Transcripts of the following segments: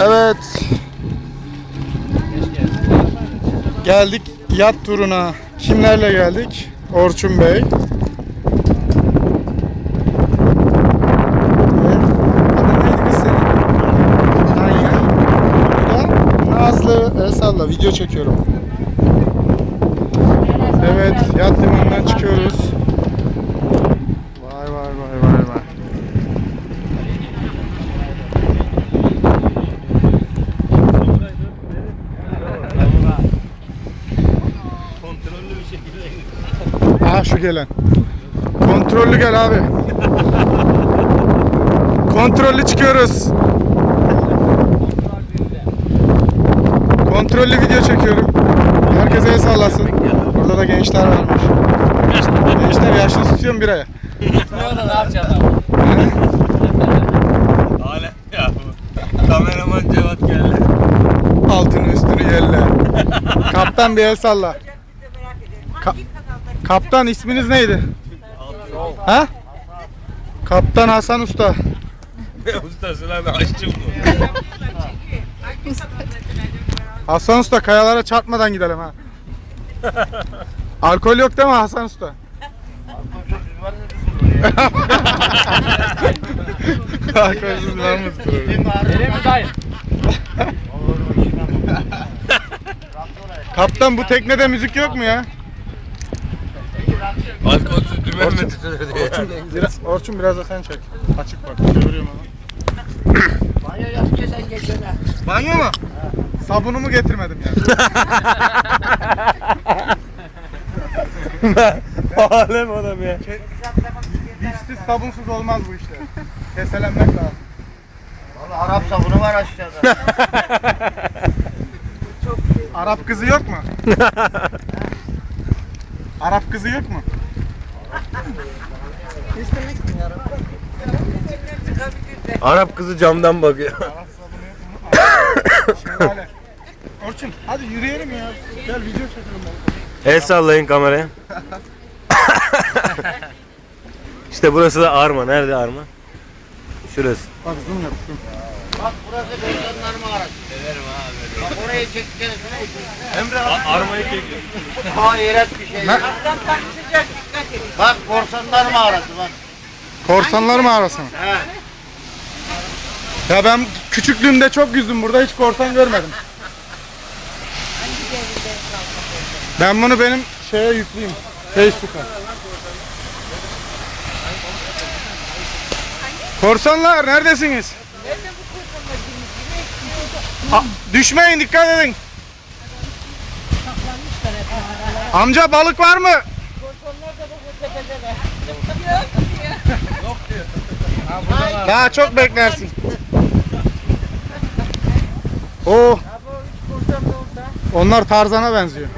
Evet. Geldik yat turuna. Kimlerle geldik? Orçun Bey. Nazlı Esal'la video çekiyorum. Evet, yat limanından çıkıyoruz. Şu gelen. Kontrollü gel abi. Kontrollü çıkıyoruz. Kontrollü video çekiyorum. Herkese el sallasın. Burada da gençler varmış. Gençler yaşlı tutuyorum bir ne yapacaksın Hala ya bu. Kameraman Cevat geldi. Altını üstünü yelle. Kaptan bir el salla. Ka- Kaptan isminiz neydi? Ha? Kaptan Hasan Usta. Ustası lan aşçı mı? Hasan Usta kayalara çarpmadan gidelim ha. Alkol yok değil mi Hasan Usta? Alkolsüz var mı Nereye mi dayı? Kaptan bu teknede müzik yok mu ya? Alkolsüz dümen mi tutuyor diye. Biraz, Orçun biraz da sen çek. Açık bak. Görüyorum onu. Banyo yapacaksan geçene. Banyo mu? Sabunumu getirmedim ya. Alem adam ya. Dişsiz sabunsuz olmaz bu işler. Keselenmek lazım. Valla Arap sabunu var aşağıda. Arap kızı yok mu? Arap kızı yok mu? Arap kızı camdan bakıyor. Orçun hadi yürüyelim ya. Gel video çekelim. El sallayın kameraya. işte burası da Arma. Nerede Arma? Şurası. Bak zoom yap zoom. Bak burası Beyzanlar mağarası. Severim abi. Bak orayı çekeceğiz. Emre Arma'yı çekiyor. Hayret bir şey. Ne? Bak korsanlar mağarası bak. Korsanlar mağarası mı? He. Ya ben küçüklüğümde çok yüzdüm burada hiç korsan görmedim. Ben bunu benim şeye yükleyeyim. Facebook'a. Korsanlar neredesiniz? A- düşmeyin dikkat edin. Amca balık var mı? Daha çok beklersin. Oo. Onlar Tarzan'a benziyor.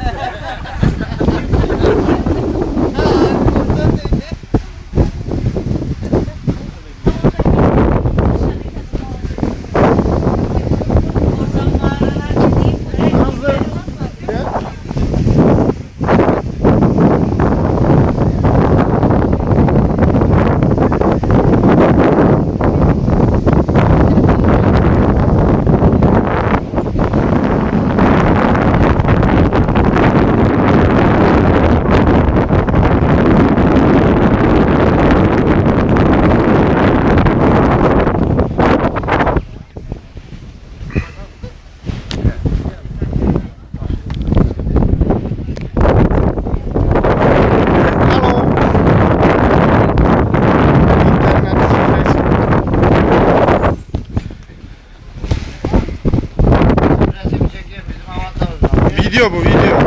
Hello. İnternet, Resim çekiyor bizim avantajımız var. Video bu video.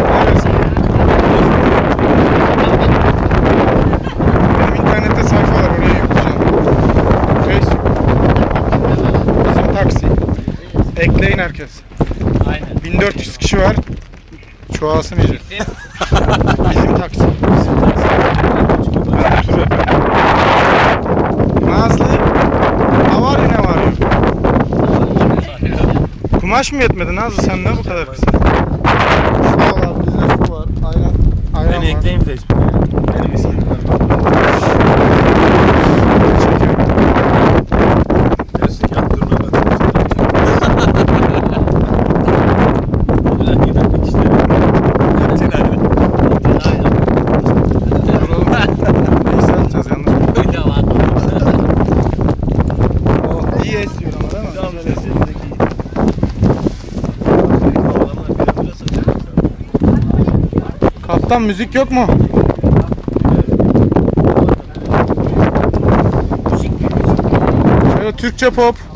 Benim internette sayfa var oraya yükleyeceğim. Facebook. Bizim taksi. Ekleyin herkes. Aynen. 1400 kişi var. Çoğalsın iyice. Bizim taksi. Bizim taksi. Nazlı. Havari ne var yok. Kumaş mı yetmedi Nazlı sen ne bu kadar kısa? Ayran, ayran Beni ekleyin Facebook'a. Benim ismim Kaptan müzik yok mu? Şöyle Türkçe pop.